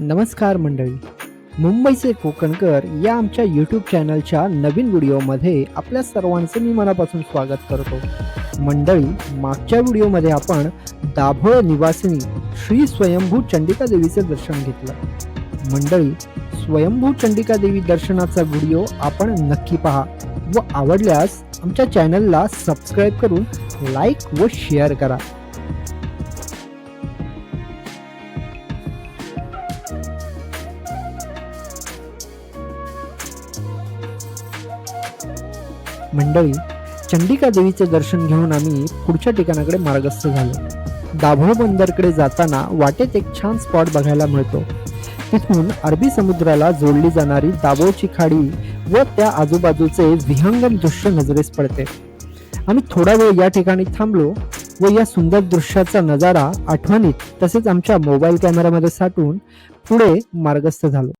नमस्कार मंडळी. मुंबईचे कोकणकर या आमच्या यूट्यूब चॅनलच्या नवीन व्हिडिओमध्ये आपल्या सर्वांचे मी मनापासून स्वागत करतो. मंडळी मागच्या व्हिडिओमध्ये आपण दाभोळ निवासिनी श्री स्वयंभू चंडिका देवीचे दर्शन घेतलं. मंडळी स्वयंभू चंडिका देवी दर्शनाचा व्हिडिओ आपण नक्की पहा व आवडल्यास आमच्या चॅनलला सबस्क्राईब करून लाईक व शेअर करा. मंडळी चंडिका देवीचे दर्शन घेऊन आम्ही पुढच्या ठिकाणाकडे मार्गस्थ झालो. दाभोळ बंदरकडे जाताना वाटेत एक छान स्पॉट बघायला मिळतो. तिथून अरबी समुद्राला जोडली जाणारी दाभोळची खाडी व त्या आजूबाजूचे विहंगम दृश्य नजरेस पडते. आम्ही थोडा वेळ या ठिकाणी थांबलो व या सुंदर दृश्याचा नजारा आठवणीत तसेच आमच्या मोबाईल कॅमेऱ्यामध्ये साठवून पुढे मार्गस्थ झालो.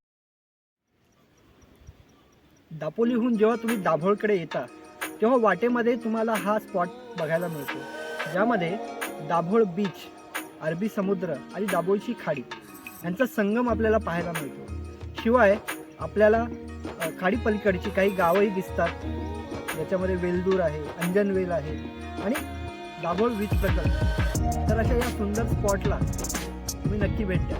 दापोलीहून जेव्हा तुम्ही दाभोळकडे येता तेव्हा वाटेमध्ये तुम्हाला हा स्पॉट बघायला मिळतो. ज्यामध्ये दाभोळ बीच अरबी समुद्र आणि दाभोळची खाडी यांचा संगम आपल्याला पाहायला मिळतो. शिवाय आपल्याला खाडीपलीकडची खाडी पलीकडची काही गावंही दिसतात. याच्यामध्ये वेलदूर आहे अंजनवेल आहे आणि दाभोळ बीच प्रकल्प. तर अशा या सुंदर स्पॉटला तुम्ही नक्की भेट द्या.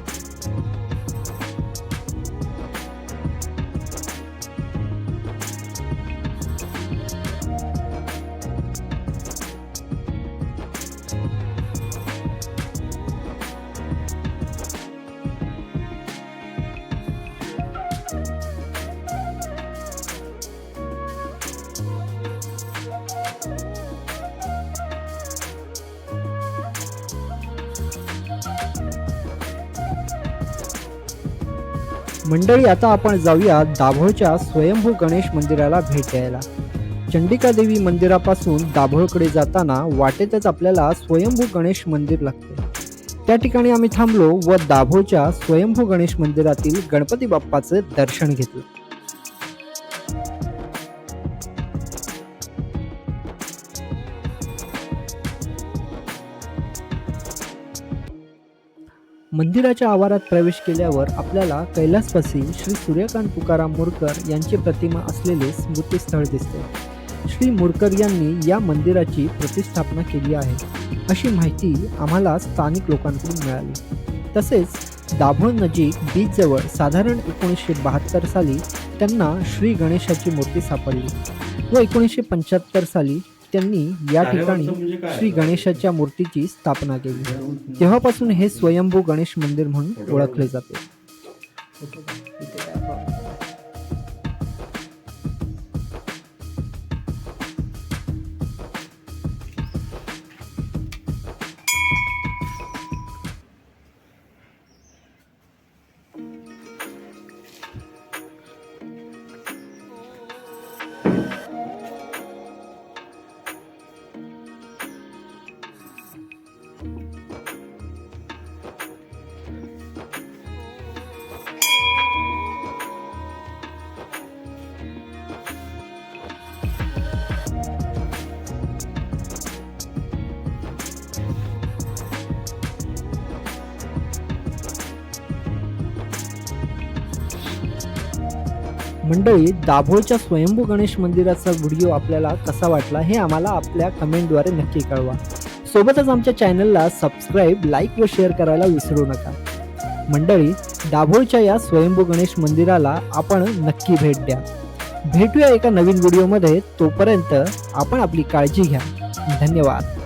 मंडळी आता आपण जाऊया दाभोळच्या स्वयंभू गणेश मंदिराला भेट द्यायला. चंडिका देवी मंदिरापासून दाभोळकडे जाताना वाटेतच आपल्याला स्वयंभू गणेश मंदिर लागते. त्या ठिकाणी आम्ही थांबलो व दाभोळच्या स्वयंभू गणेश मंदिरातील गणपती बाप्पाचे दर्शन घेतलं. मंदिराच्या आवारात प्रवेश केल्यावर आपल्याला कैलासवासी श्री सूर्यकांत तुकाराम मोरकर यांची प्रतिमा असलेले स्मृतीस्थळ दिसते. श्री मोरकर यांनी या मंदिराची प्रतिष्ठापना केली आहे. अशी माहिती आम्हाला स्थानिक लोकांकडून मिळाली. तसेच दाभोळ नजीक बीचजवळ साधारण एकोणीसशे बहात्तर साली त्यांना श्री गणेशाची मूर्ती सापडली व एकोणीसशे पंच्याहत्तर साली त्यांनी या ठिकाणी श्री गणेशाच्या मूर्तीची स्थापना केली. तेव्हापासून हे स्वयंभू गणेश मंदिर म्हणून ओळखले जाते. मंडळी दाभोळच्या स्वयंभू गणेश मंदिराचा व्हिडिओ आपल्याला कसा वाटला हे आम्हाला आपल्या कमेंटद्वारे नक्की कळवा. सोबतच आमच्या चॅनलला सबस्क्राईब लाईक व शेअर करायला विसरू नका. मंडळी दाभोळच्या या स्वयंभू गणेश मंदिराला आपण नक्की भेट द्या. भेटूया एका नवीन व्हिडिओमध्ये तोपर्यंत आपण आपली काळजी घ्या. धन्यवाद.